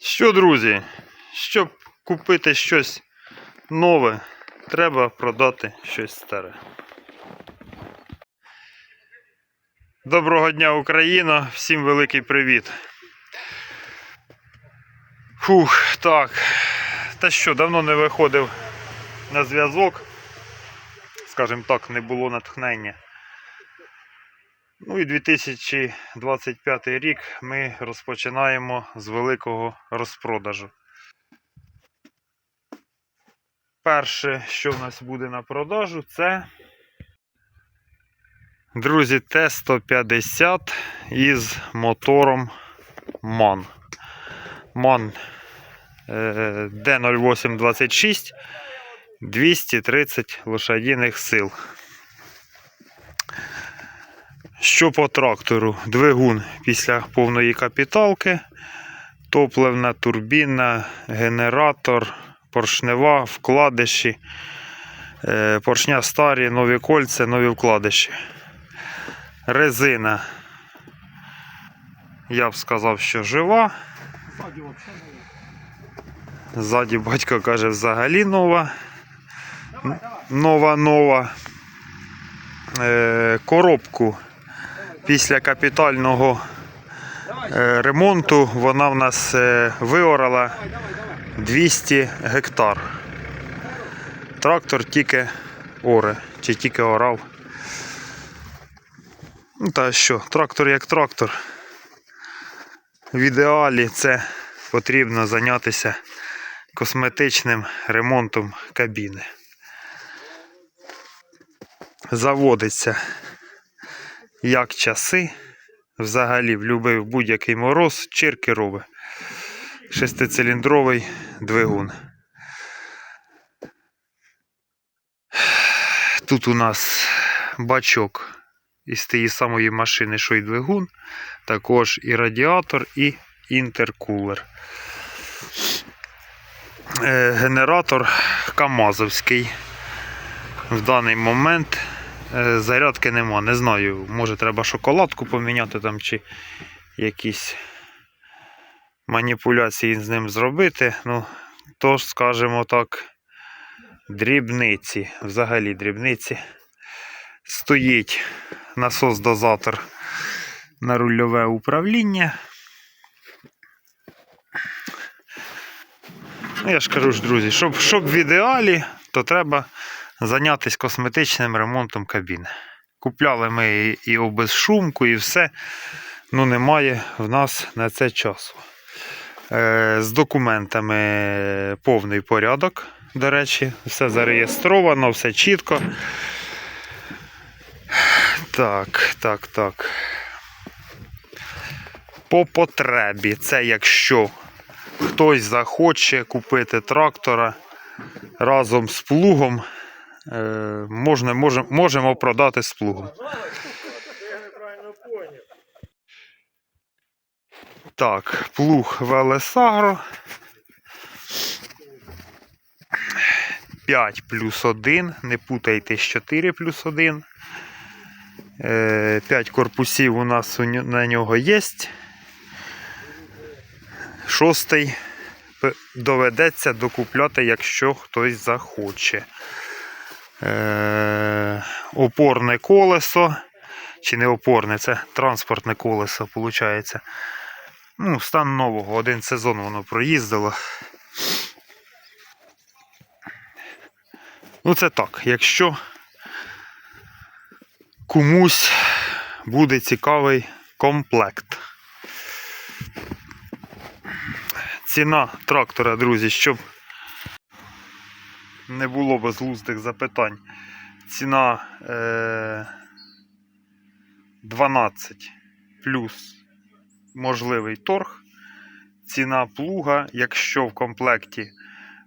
Що, друзі, щоб купити щось нове, треба продати щось старе. Доброго дня, Україна! Всім великий привіт. Фух, так. Та що, давно не виходив на зв'язок. Скажімо так, не було натхнення. Ну і 2025 рік ми розпочинаємо з великого розпродажу. Перше, що в нас буде на продажу, це друзі Т-150 із мотором MAN. MAN е, D0826 230 лошадиних сил. Що по трактору? Двигун після повної капіталки, топливна турбіна, генератор, поршнева, вкладиші, е, поршня старі, нові кольця, нові вкладиші. Резина. Я б сказав, що жива. Ззаді батько каже, взагалі нова. Нова нова. Е, коробку після капітального е, ремонту вона в нас е, виорала 200 гектар. Трактор тільки оре, чи тільки орав. Ну та що, трактор як трактор. В ідеалі це потрібно зайнятися косметичним ремонтом кабіни. Заводиться як часи. Взагалі, в любий в будь-який мороз, чирки робить. Шестициліндровий двигун. Тут у нас бачок із тієї самої машини, що й двигун, також і радіатор, і інтеркулер. Е, Генератор Камазовський. В даний момент Зарядки нема, не знаю. Може треба шоколадку поміняти там чи якісь маніпуляції з ним зробити. Ну, тож, скажімо так, дрібниці, взагалі дрібниці. Стоїть насос-дозатор на рульове управління. Ну, я ж кажу ж, друзі, щоб, щоб в ідеалі, то треба зайнятися косметичним ремонтом кабіни. Купляли ми і, і обезшумку, і все. Ну, немає в нас на це часу. Е, з документами повний порядок, до речі, все зареєстровано, все чітко. Так, так, так. По потребі, це якщо хтось захоче купити трактора разом з плугом. Е, можна, можем, можемо продати з плугом. Так, плуг Велесагро. 5 плюс 1. Не путайте з 4 плюс 1. 5 корпусів у нас на нього є. Шостий доведеться докупляти, якщо хтось захоче. Е, опорне колесо. Чи не опорне, це транспортне колесо, виходить. Ну, стан нового, один сезон воно проїздило. Ну, це так, якщо комусь буде цікавий комплект. Ціна трактора, друзі, щоб не було безглуздих запитань. Ціна е, 12 плюс можливий торг. Ціна плуга, якщо в комплекті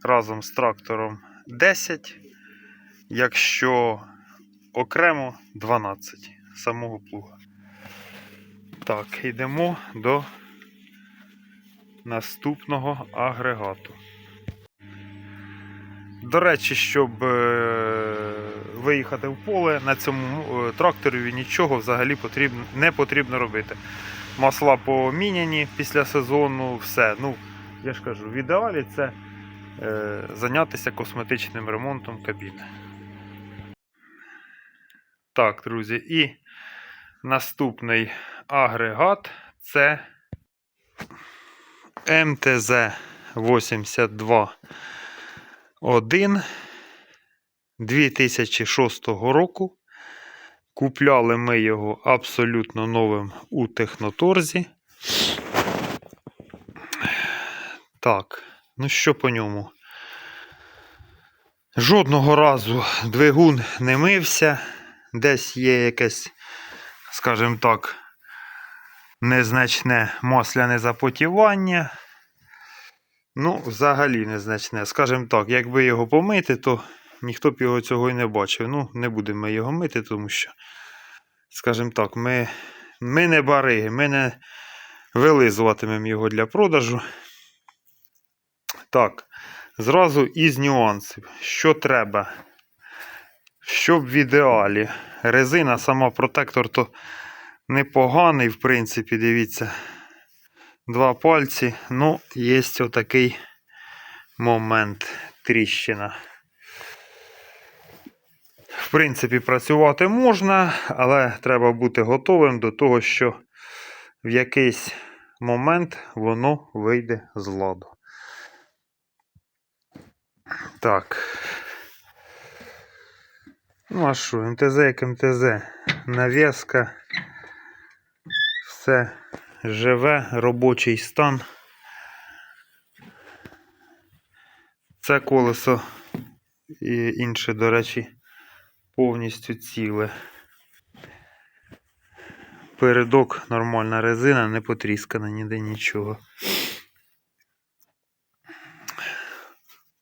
разом з трактором 10, якщо окремо 12 самого плуга. Так, йдемо до наступного агрегату. До речі, щоб е, виїхати в поле, на цьому е, тракторі нічого взагалі потрібно, не потрібно робити. Масла поміняні після сезону, все. Ну, я ж кажу, в ідеалі це е, зайнятися косметичним ремонтом кабіни. Так, друзі, і наступний агрегат це МТЗ 82 1 2006 року. Купляли ми його абсолютно новим у Техноторзі. Так, ну що по ньому? Жодного разу двигун не мився. Десь є якесь, скажімо так, незначне масляне запотівання. Ну, взагалі незначне. Скажімо так, якби його помити, то ніхто б його цього і не бачив. Ну, не будемо його мити, тому що, скажімо так, ми, ми не бариги, ми не вилизуватимемо його для продажу. Так, зразу із нюансів. Що треба? Щоб в ідеалі. Резина, сама протектор, то непоганий, в принципі, дивіться. Два пальці. Ну, є отакий момент тріщина. В принципі, працювати можна, але треба бути готовим до того, що в якийсь момент воно вийде з ладу. Так. Ну, а що, МТЗ як МТЗ. Нав'язка. Все живе, робочий стан. Це колесо і інше, до речі, повністю ціле. Передок нормальна резина, не потріскана ніде нічого.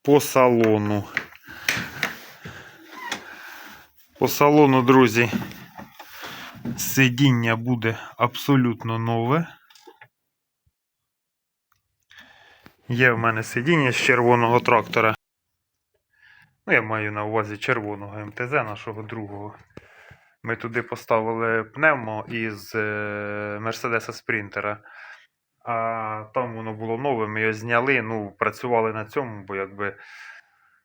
По салону. По салону, друзі, сидіння буде абсолютно нове. Є в мене сидіння з червоного трактора. Ну, я маю на увазі червоного МТЗ нашого другого. Ми туди поставили пневмо із е, Мерседеса Спринтера. А там воно було нове, ми його зняли, ну, працювали на цьому, бо якби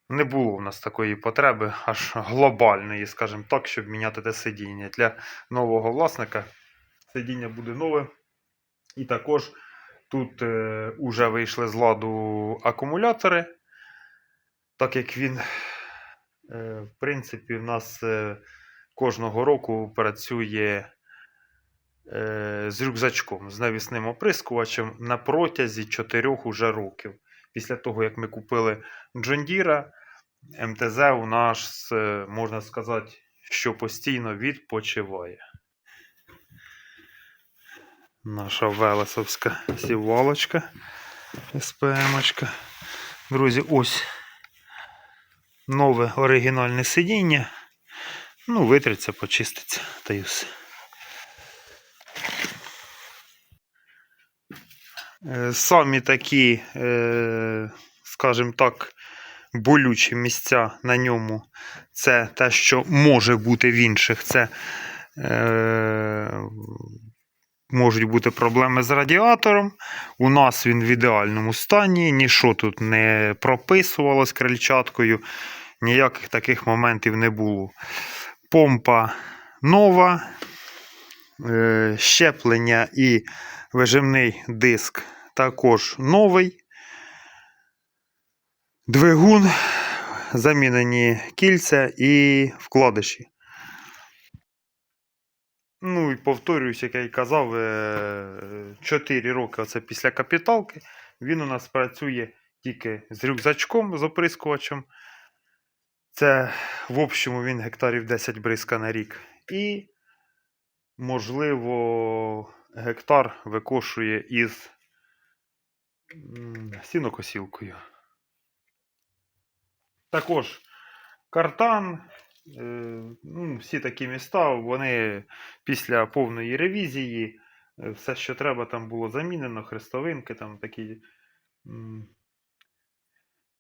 не було в нас такої потреби, аж глобальної, скажімо так, щоб міняти те сидіння. Для нового власника сидіння буде нове. І також тут е, уже вийшли з ладу акумулятори, так як він, е, в принципі, в нас е, кожного року працює е, з рюкзачком, з навісним оприскувачем на протязі 4 уже років. Після того, як ми купили Джондіра, МТЗ у нас, е, можна сказати, що постійно відпочиває. Наша велесовська сівалочка, СПМ-очка. Друзі, ось нове оригінальне сидіння. Ну, витриться, почиститься та й все. Самі такі, е, скажімо так, болючі місця на ньому. Це те, що може бути в інших. Це е, можуть бути проблеми з радіатором. У нас він в ідеальному стані, нічого тут не прописувалось крильчаткою, ніяких таких моментів не було. Помпа нова, е, щеплення і вижимний диск також новий. Двигун, замінені кільця і вкладиші. Ну і повторююсь, як я й казав, 4 роки оце після капіталки. Він у нас працює тільки з рюкзачком, з оприскувачем. Це в общому він гектарів 10 бризка на рік. І, можливо, гектар викошує із сінокосілкою. Також картан, е, ну, всі такі міста, вони після повної ревізії, е, все, що треба, там було замінено, хрестовинки, там такі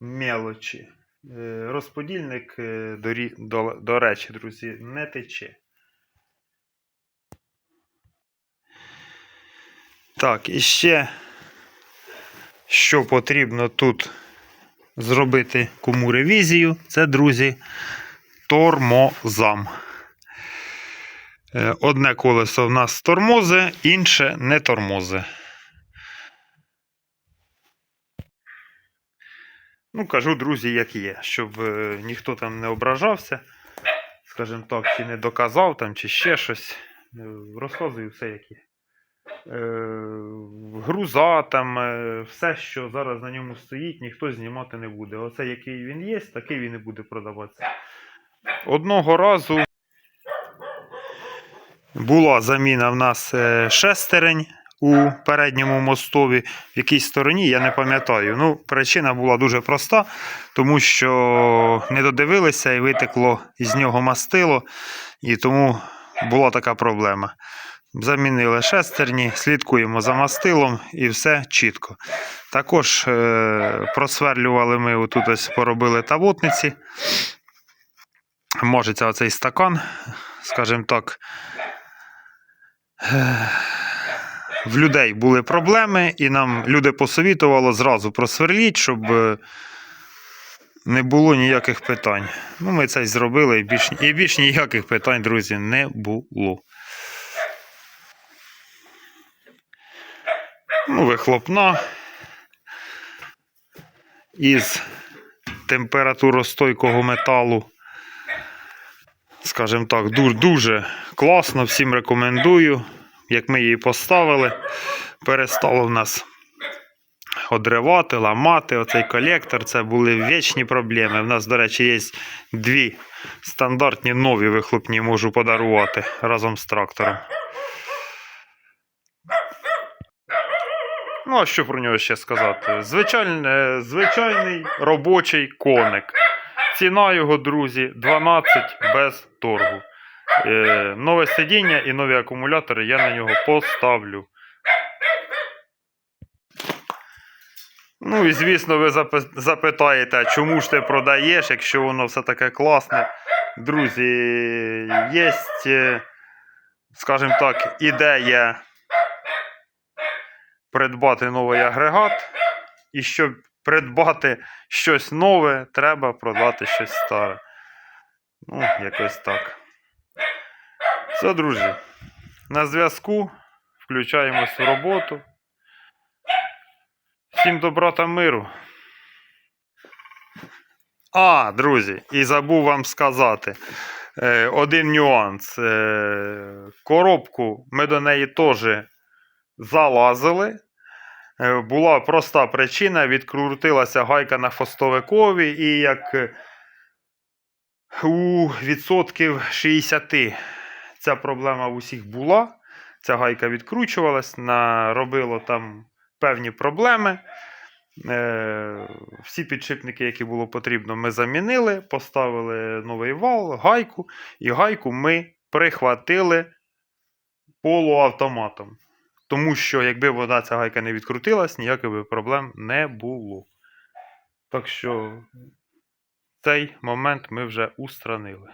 мелочі. Е, Розподільник, до речі, друзі, не тече. Так, і ще, що потрібно тут зробити кому ревізію, це, друзі, тормозам. Е, Одне колесо в нас тормози, інше не тормози. Ну, кажу, друзі, як є, щоб е, ніхто там не ображався, скажімо так, чи не доказав там, чи ще щось. Е, Розказую все, як є. Е, груза, там, е, все, що зараз на ньому стоїть, ніхто знімати не буде. Оце який він є, такий він і буде продаватися. Одного разу була заміна в нас е, шестерень у передньому мостові, в якійсь стороні, я не пам'ятаю. Ну, причина була дуже проста, тому що не додивилися і витекло із нього мастило, і тому була така проблема. Замінили шестерні, слідкуємо за мастилом і все чітко. Також е, просверлювали ми отут ось поробили тавотниці. Можеться оцей стакан, скажімо так. е, В людей були проблеми, і нам люди посовітували зразу просверліть, щоб е, не було ніяких питань. Ну, ми це зробили, і більш, і більш ніяких питань, друзі, не було. Вихлопна із температуростойкого металу. Скажімо так, дуже, дуже класно, всім рекомендую. Як ми її поставили, перестало в нас одривати, ламати оцей колектор. Це були вічні проблеми. У нас, до речі, є дві стандартні нові вихлопні, можу подарувати разом з трактором. Ну, а що про нього ще сказати? Звичайний, е, звичайний робочий коник. Ціна його, друзі, 12 без торгу. Е, нове сидіння і нові акумулятори я на нього поставлю. Ну і звісно, ви запитаєте, чому ж ти продаєш, якщо воно все таке класне. Друзі, є, скажімо так, ідея придбати новий агрегат. І щоб придбати щось нове, треба продати щось старе. Ну, якось так. Все, друзі. На зв'язку. Включаємось в роботу. Всім добра та миру. А, друзі, і забув вам сказати. Е, один нюанс. Е, коробку ми до неї теж залазили. Е, Була проста причина, відкрутилася гайка на хвостовикові, і як е, у відсотків 60 ця проблема в усіх була. Ця гайка відкручувалась, наробило там певні проблеми. Е, Всі підшипники, які було потрібно, ми замінили, поставили новий вал, гайку, і гайку ми прихватили полуавтоматом. Тому що, якби вода ця гайка не відкрутилась, ніяких би проблем не було. Так що цей момент ми вже устранили.